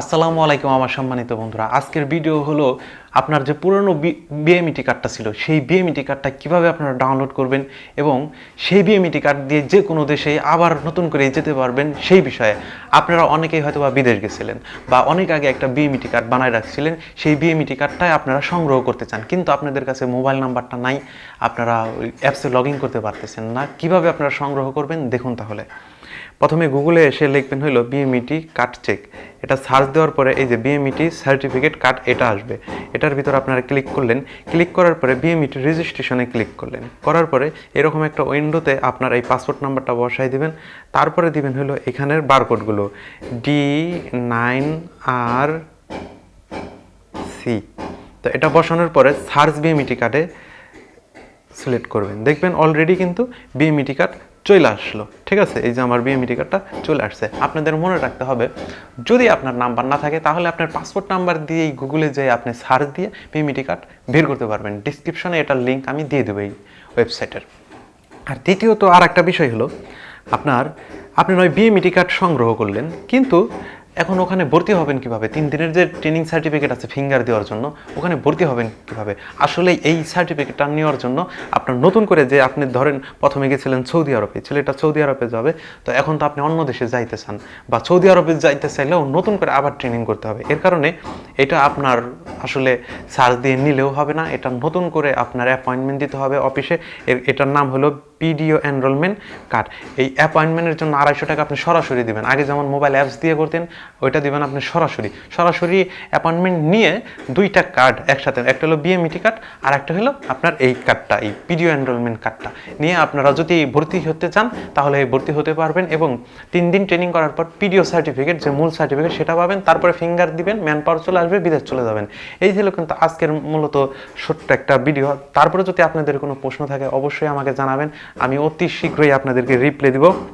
আসসালামু আলাইকুম আমার সম্মানিত বন্ধুরা। আজকের ভিডিও হলো আপনার যে পুরনো বিএমইটি কার্ডটা ছিল, সেই বিএমইটি কার্ডটা কীভাবে আপনারা ডাউনলোড করবেন এবং সেই বিএমইটি কার্ড দিয়ে যে কোনো দেশে আবার নতুন করে যেতে পারবেন সেই বিষয়ে। আপনারা অনেকেই হয়তো বা বিদেশ গেছিলেন বা অনেক আগে একটা বিএমইটি কার্ড বানায় রাখছিলেন, সেই বিএমইটি কার্ডটাই আপনারা সংগ্রহ করতে চান। কিন্তু আপনাদের কাছে মোবাইল নাম্বারটা নাই, আপনারা অ্যাপসে লগ ইন করতে পারতেছেন না। কীভাবে আপনারা সংগ্রহ করবেন? দেখুন তাহলে। প্রথমে গুগলে এসে লিখবেন হলো বিএমইটি কার্ড চেক এটা সার্চ দেওয়ার পরে এই যে বিএমইটি সার্টিফিকেট কার্ড এটা আসবে। এটার ভিতর আপনারা ক্লিক করলেন। ক্লিক করার পরে বিএমইটি রেজিস্ট্রেশনে ক্লিক করলেন। করার পরে এরকম একটা উইন্ডোতে আপনার এই পাসপোর্ট নাম্বারটা বসাই দিবেন। তারপরে দিবেন হলো এখানের বারকোডগুলো ডি নাইন আর সি তো এটা বসানোর পরে সার্চ বিএমইটি কার্ডে সিলেক্ট করবেন। দেখবেন অলরেডি কিন্তু বিএমইটি কার্ড চলে আসলো। ঠিক আছে? এই যে আমার বিএমইটি কার্ডটা চলে আসছে। আপনাদের মনে রাখতে হবে, যদি আপনার নাম্বার না থাকে, তাহলে আপনার পাসপোর্ট নাম্বার দিয়েই গুগলে যেয়ে আপনি সার্চ দিয়ে বিএমইটি কার্ড বের করতে পারবেন। ডিসক্রিপশনে এটার লিঙ্ক আমি দিয়ে দেবো এই ওয়েবসাইটের আর দ্বিতীয়ত আর একটা বিষয় হলো, আপনার, আপনি নয় বিএমইটি কার্ড সংগ্রহ করলেন, কিন্তু এখন ওখানে ভর্তি হবেন কীভাবে? তিন দিনের যে ট্রেনিং সার্টিফিকেট আছে ফিঙ্গার দেওয়ার জন্য, ওখানে ভর্তি হবেন কীভাবে? আসলে এই সার্টিফিকেটটা নেওয়ার জন্য আপনার নতুন করে যে আপনি ধরেন প্রথমে গেছিলেন সৌদি আরবে, ছেলেটা সৌদি আরবে যাবে, তো এখন তো আপনি অন্য দেশে যাইতে চান বা সৌদি আরবে যাইতে চাইলেও নতুন করে আবার ট্রেনিং করতে হবে। এর কারণে এটা আপনার আসলে সার্চ দিয়ে নিলেও হবে না, এটা নতুন করে আপনার অ্যাপয়েন্টমেন্ট দিতে হবে অফিসে এটার নাম হলো পিডিও এনরোলমেন্ট কার্ড এই অ্যাপয়েন্টমেন্টের জন্য আড়াইশো টাকা আপনি সরাসরি দিবেন। আগে যেমন মোবাইল অ্যাপস দিয়ে করতেন, ওইটা দিবেন আপনি সরাসরি। সরাসরি অ্যাপয়েন্টমেন্ট নিয়ে দুইটা কার্ড একসাথে। একটা হলো বিএমইটি কার্ড আর একটা হলো আপনার এই কার্ডটা এই পিডিও এনরোলমেন্ট কার্ডটা নিয়ে আপনারা যদি ভর্তি হতে চান, তাহলে ভর্তি হতে পারবেন এবং তিন দিন ট্রেনিং করার পর পিডিও সার্টিফিকেট যে মূল সার্টিফিকেট সেটা পাবেন। তারপরে ফিঙ্গার দিবেন ম্যান পাওয়ার চলে আসবে, বিদেশ চলে যাবেন। এই ছিল কিন্তু আজকের মূলত ছোট্ট একটা ভিডিও তারপরে যদি আপনাদের কোনো প্রশ্ন থাকে, অবশ্যই আমাকে জানাবেন। আমি অতি শীঘ্রই আপনাদেরকে রিপ্লাই দিব।